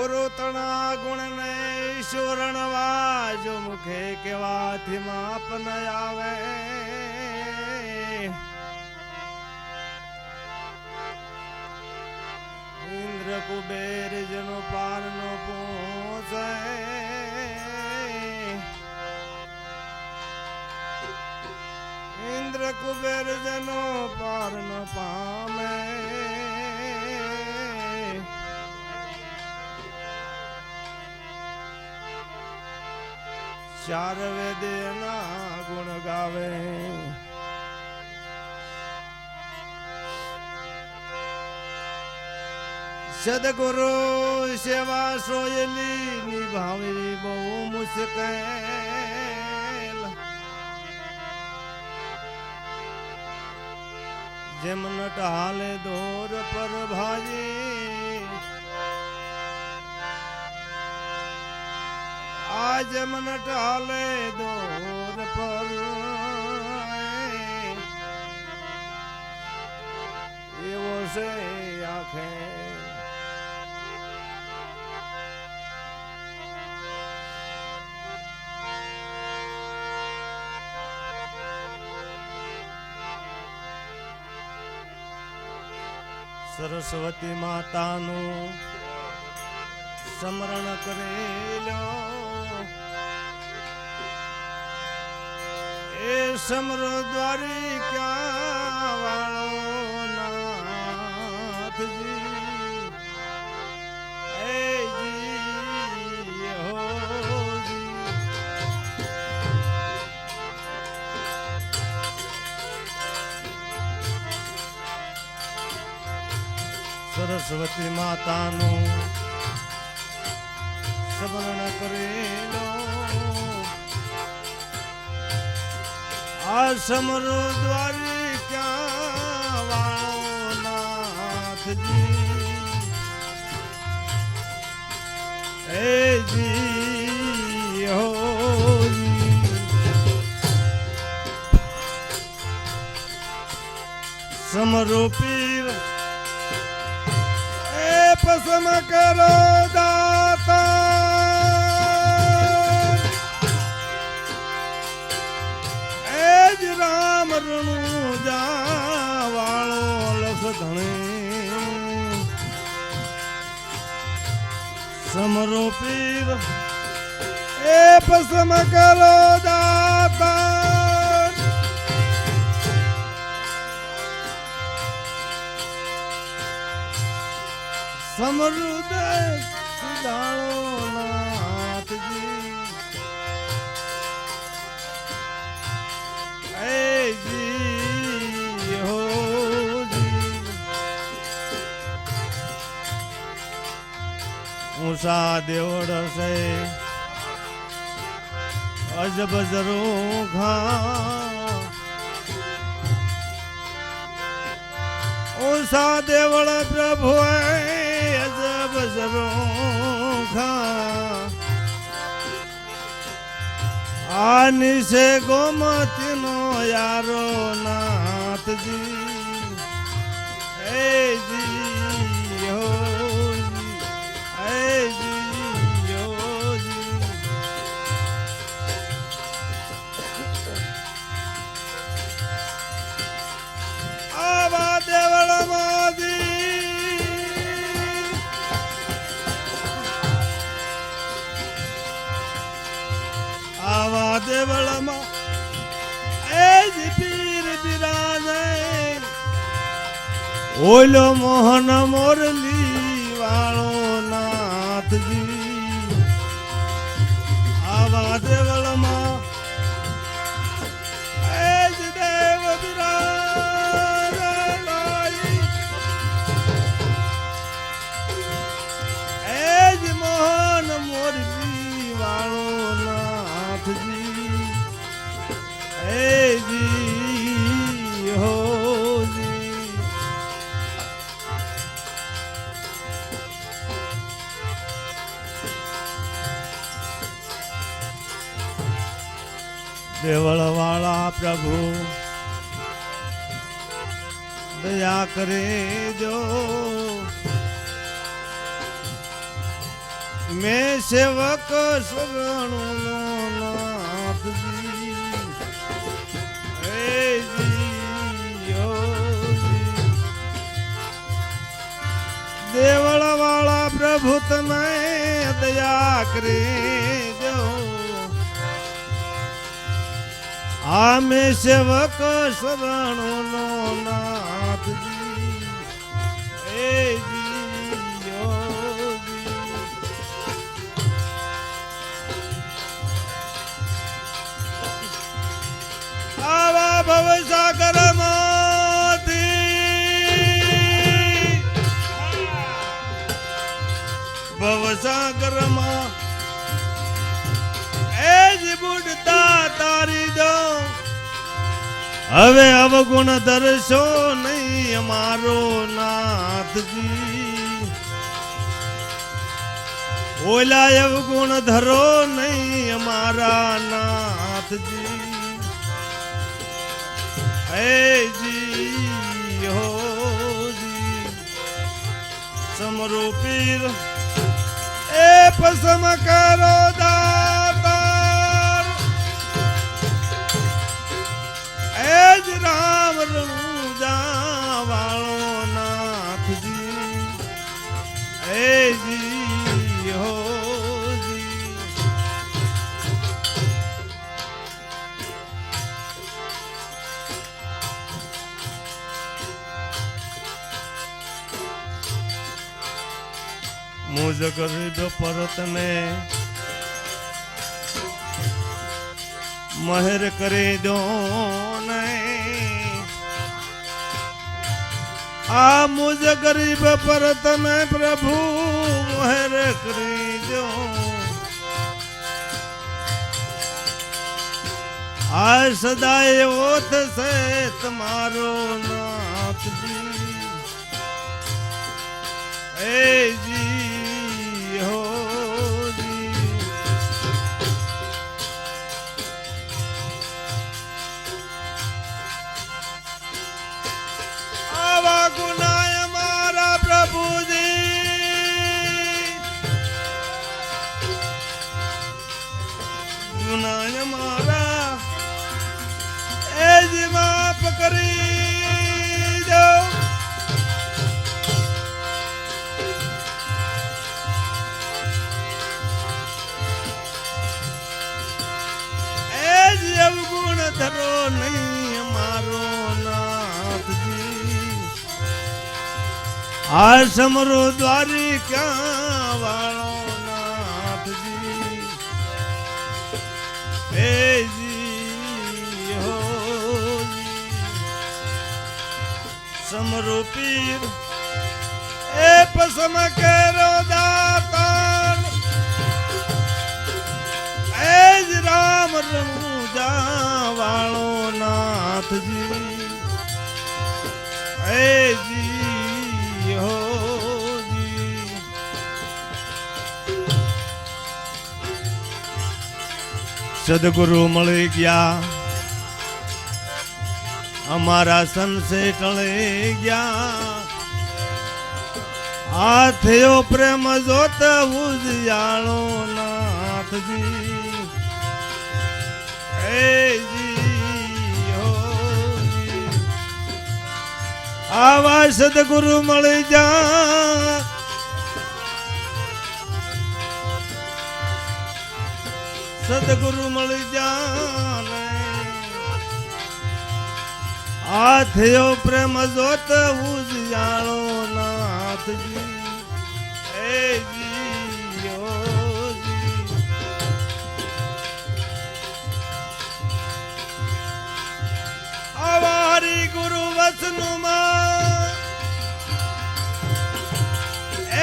ગુરુ તણા ગુણ ને ઈશ્વરણ વાજો મુખે કેવાથી માપ ન આવે. ઇન્દ્ર કુબેર જનો પાર નો પહોંચે ઇન્દ્ર કુબેર જનો પાર નો પામે. ચાર વેદે ના ગુણ ગાવે. સદગુરુ સેવા સોયલી નિભાવી બહુ મુશ્કેલ. જેમ નટ હાલે દોર પર ભાજી આ મન ટાલે દોર પર. એવો છે આખે. સરસ્વતી માતાનું સ્મરણ કરેલો. એ સમર દ્વારી ક્યાં વાળો નાથજી? સરસ્વતી માતાનું સ્મરણ કરેલો આ સમર દ્વારી ક્યાં વાળો નાથજી એ જી. હો. સમરો પીર એ પસમ કરો દાતા. રામ રણુ વાળો લખ ધણે. સમરો પીર એ સમૃદ્ધ સુદાળો ઊંસા દેવડ છે. અજબ જરો ઘા. ઊંસા દેવળ પ્રભુ અજબ જરો ઘા. આની છે ગોમતી નો યારો નાથજી. ઓલો મોહન મોરલી વાળો નાથજી. આવા દેવળમાં એ દેવ બિરાજે. દેવળ વાળા પ્રભુ દયા કરે જો મેં સેવક શરણનો નાથજી હે જી, ઓ જી. દેવળ વાળા પ્રભુ તમે દયા કરી આમે સેવક શરણો નો નાથજી જી. આવા ભવસાગરમાંથી ભવસાગરમાં એ જ બુડતા તારી હવે અવગુણ દર્શો નહીં અમારો નાથજી. ઓલા અવગુણ ધરો નહીં અમારા નાથજી. હે જી, હો જી, સમરો પીર. એ પસમ કરો દાતાર ગરીબ પરત ને મહેર કરી દો આ મુજ ગરીબ પર તમે પ્રભુ મહેર કરી દો. આ સદાય ઓથ છે તમારો નાથજી. એ જી. ધરો નહીં મારો નાથજી. આ સમરો દ્વારી ક્યાં વાળો નાથજી. હે જી, હો. સમરો પીર, એ પસમ કરો દાતા એ જ રામ રણુજા વાળો નાથજી. એ જી હો સદગુરુ મળી ગયા. અમારા સંશે ટળી ગયા. આ થયો પ્રેમ જોત ઉજયાળો નાથજી. આવા સદગુરુ મળી જા. સદગુરુ મળી જા આ પ્રેમ જોત ઉજયાળો નાથજી. એ જી ગુરુ વસનુમાં.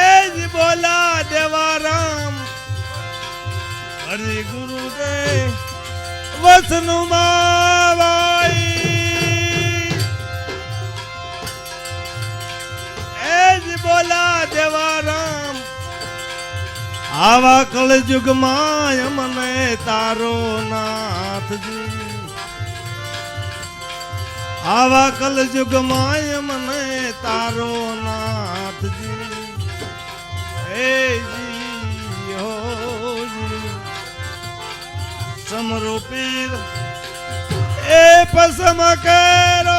એ બોલા દેવારામ. હરિ ગુરુ રે, વસનુમાં એ જ બોલા દેવારામ. આવા કળજુગમાં મને તારો નાથજી આવા કલયુગ માય મને તારો નાથજી. હે જી હો સમરૂપી એ પસમ કરો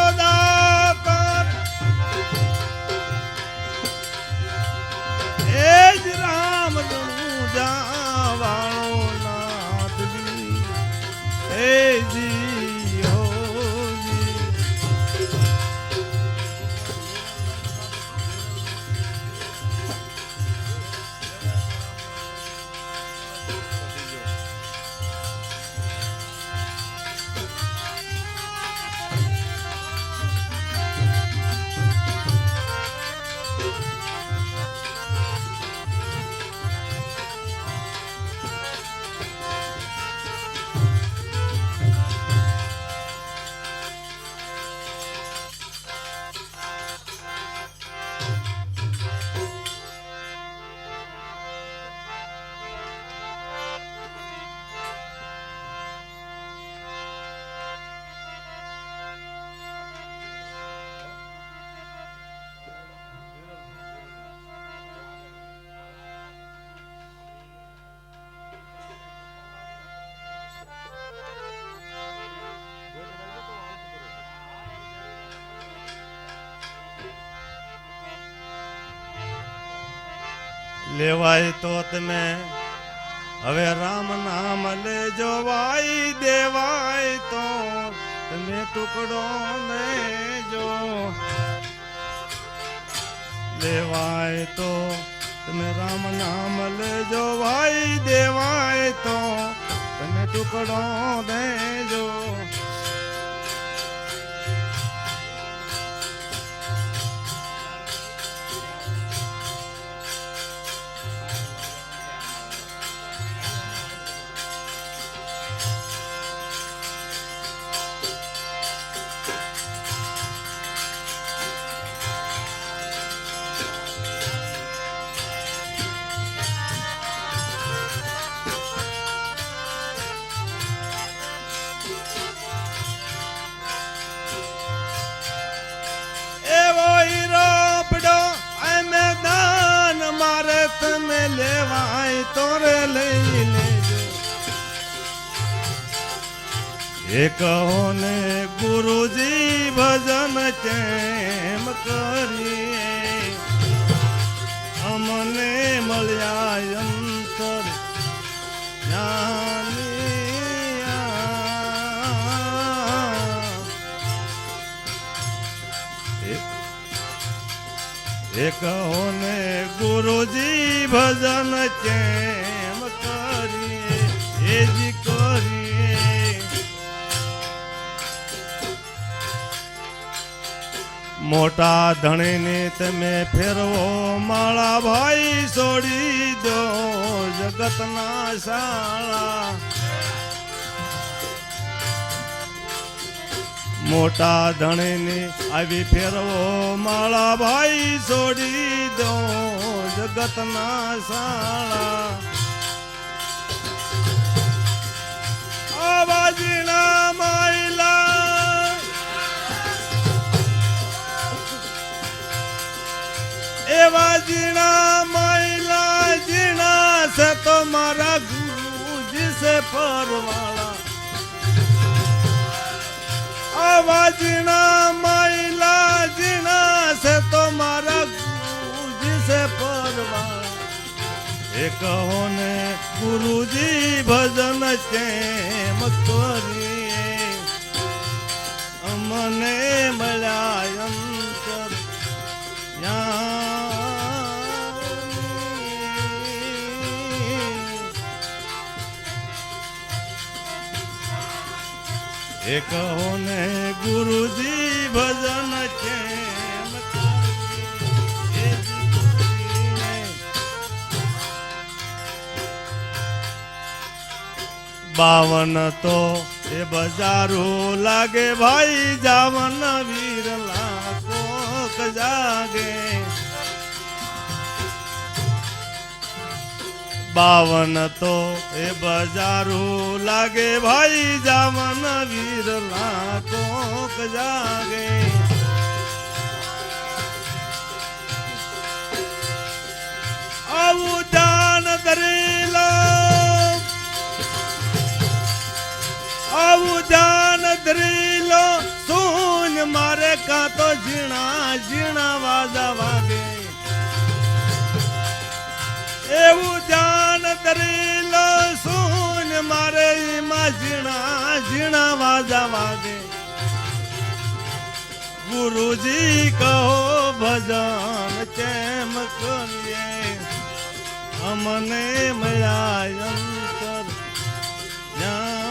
લેવાય તો તમે હવે રામ નામ લેજો વાઈ દેવાય તો. તમે ટુકડો લેજો. લેવાય તો તમે રામ નામ લેજો વાઈ દેવાય તો. તમે ટુકડો દેજો. લેવાય તો રે લઈ લેજો એ કહો ને ગુરુજી ભજન કેમ કરીએ? અમને મળ્યા એ કહો ને ગુરુજી, ભજન કેમ કરીએ? એ જ કરીએ. મોટા ધણીને તમે ફેરવો, માળા ભાઈ છોડી દો જગતના શાળા. મોટા ધણીને આવી ફેરવો, માળા ભાઈ છોડી દો જગતના સાળા આવાજીના માયલા. એવા જીણા માયલા, જીણા છે તો મારા ગુરુજી છે પરવાળા. આવા જીણા માયલા જીણા છે તો મારા ગુરુજી છે એ કહો ને, ગુરુજી, ભજન કેમ કરીએ અમને મળ્યા અંતર જ્ઞાની. એ કહો ને ગુરુજી, ભજન કેમ. બાવન તો એ બજારું લાગે, ભાઈ, જાવન વીર કોક જાગે બાવન તો એ બજારું લાગે ભાઈ જામન વીર ના કોક જાગે. આવું દાન ધરેલા આવું દાન ધરેલો સૂન મારે કાં તો ઝીણા ઝીણા વાજા વાગે. એવું દાન દરી લો સુન, મારે ઈમાં ઝીણા ઝીણા વાજા વાગે. ગુરુજી કહો, ભજન કેમ કરીએ? અમને મયા અંતર, જ્ઞાની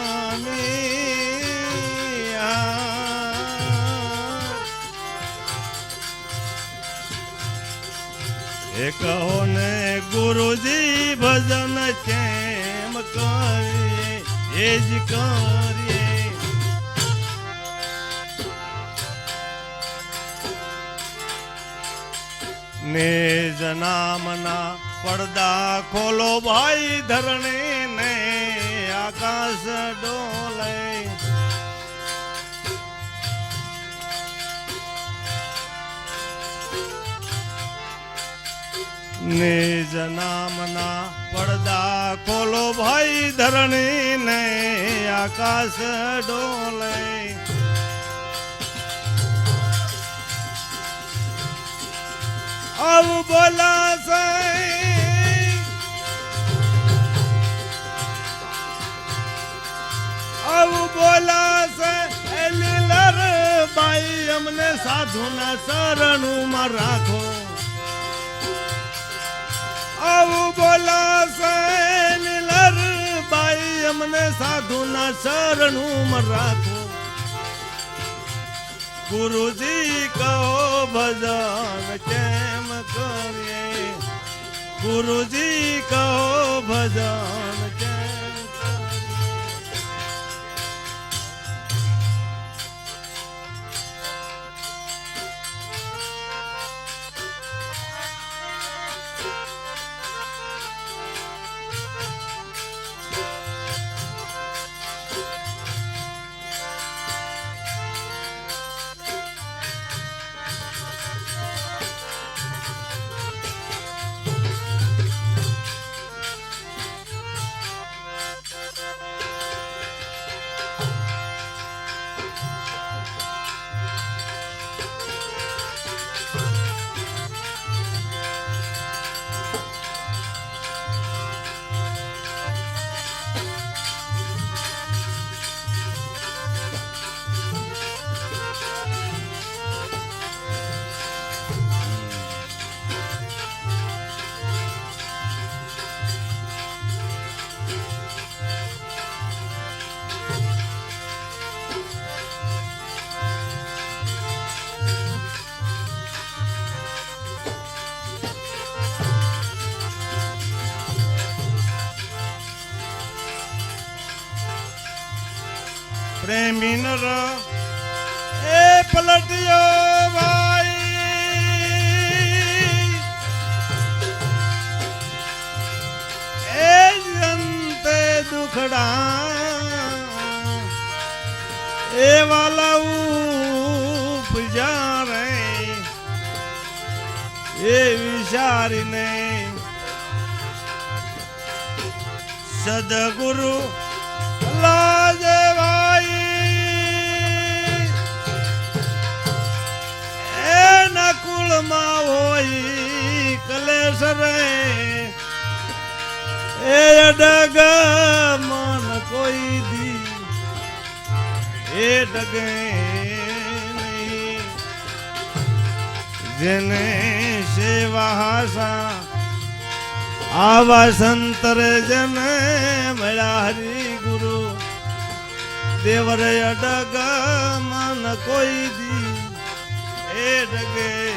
એ કહો ને, ગુરુજી, ભજન કેમ કરે એ જ કરીએ. નિજ નામના પડદા ખોલો ભાઈ ધરણી ને આકાશ ડોલે. નિજ નામના પડદા ખોલો ભાઈ ધરણી ને આકાશ ડોલે. આવું બોલાશે. આવું બોલાશે. એ લીલર બાઈ અમને સાધુના શરણુમાં રાખો. આવું બોલાશે લીલર બાઈ અમને સાધુના શરણુમાં રાખો ગુરુજી કહો, ભજન કેમ કરીએ? ગુરુજી કહો, ભજન નર એ પલટ્યો ભાઈ. એ અંતે દુખડા. એ વાલા ઉપજા રે. એ વિચારીને સદગુરુ લાજે નકુળમાં હોય કલેશ રે. એ ડગ મન કોઈ દી. એ ડગે જેને સેવા સા આવા સંતર જને મળ્યા હરિ ગુરુ દેવરે અડગ મન કોઈ દી ડગે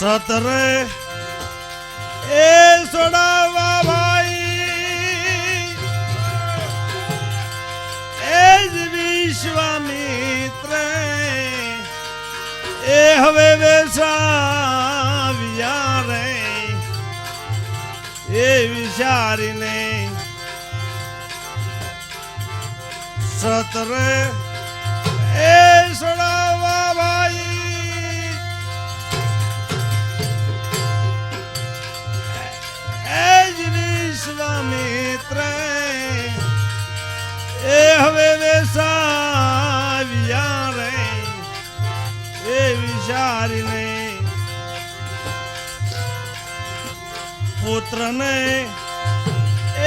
સતરે એ વિચારીને સતરે એ સડાવા ભાઈ. એ જ વિશ્વામિત્ર એ હવે વેસાવ્યા રે. એ વિચારીને પુત્રને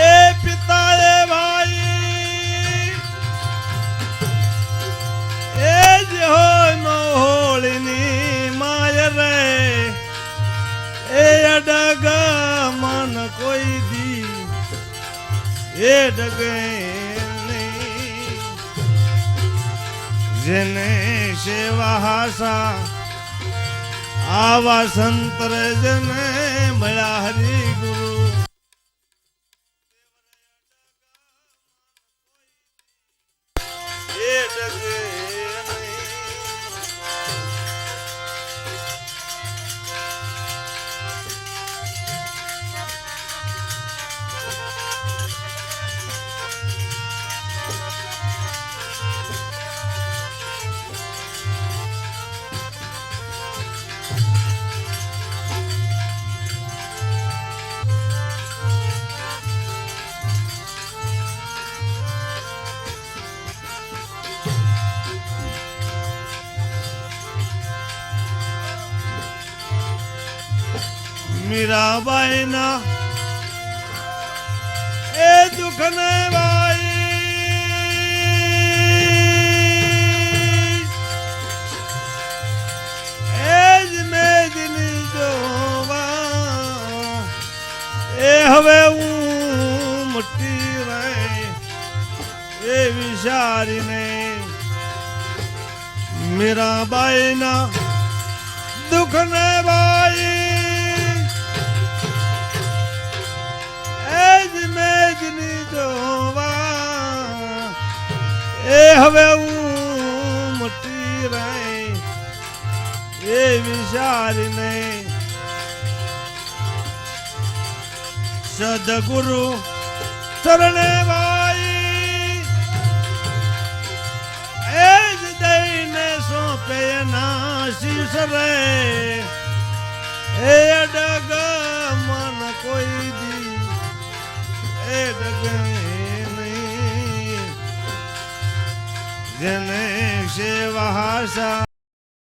એ પિતાએ ભાઈ એ જ હોય મોહોળીની માય રે. એ અડગ મન કોઈ દી. એ ડગે. જેને સેવા હાસા આવા સંતર જને મળ્યા હરિ ગુરુ મીરાબાઈના એ દુઃખને ભાઈ એ જ મેદની જોવા. એ હવે હું મટી રહે. એ વિચારીને મીરાબાઈના દુઃખને ભાઈ જોવા એ હવે હું મટી રહી. એ વિચારીને સદગુરુ ચરણે ભાઈ એ જ દઈને સોંપે ના શિષ રે એ ડગ મન કોઈ એ ડગે નહીં જેને સેવા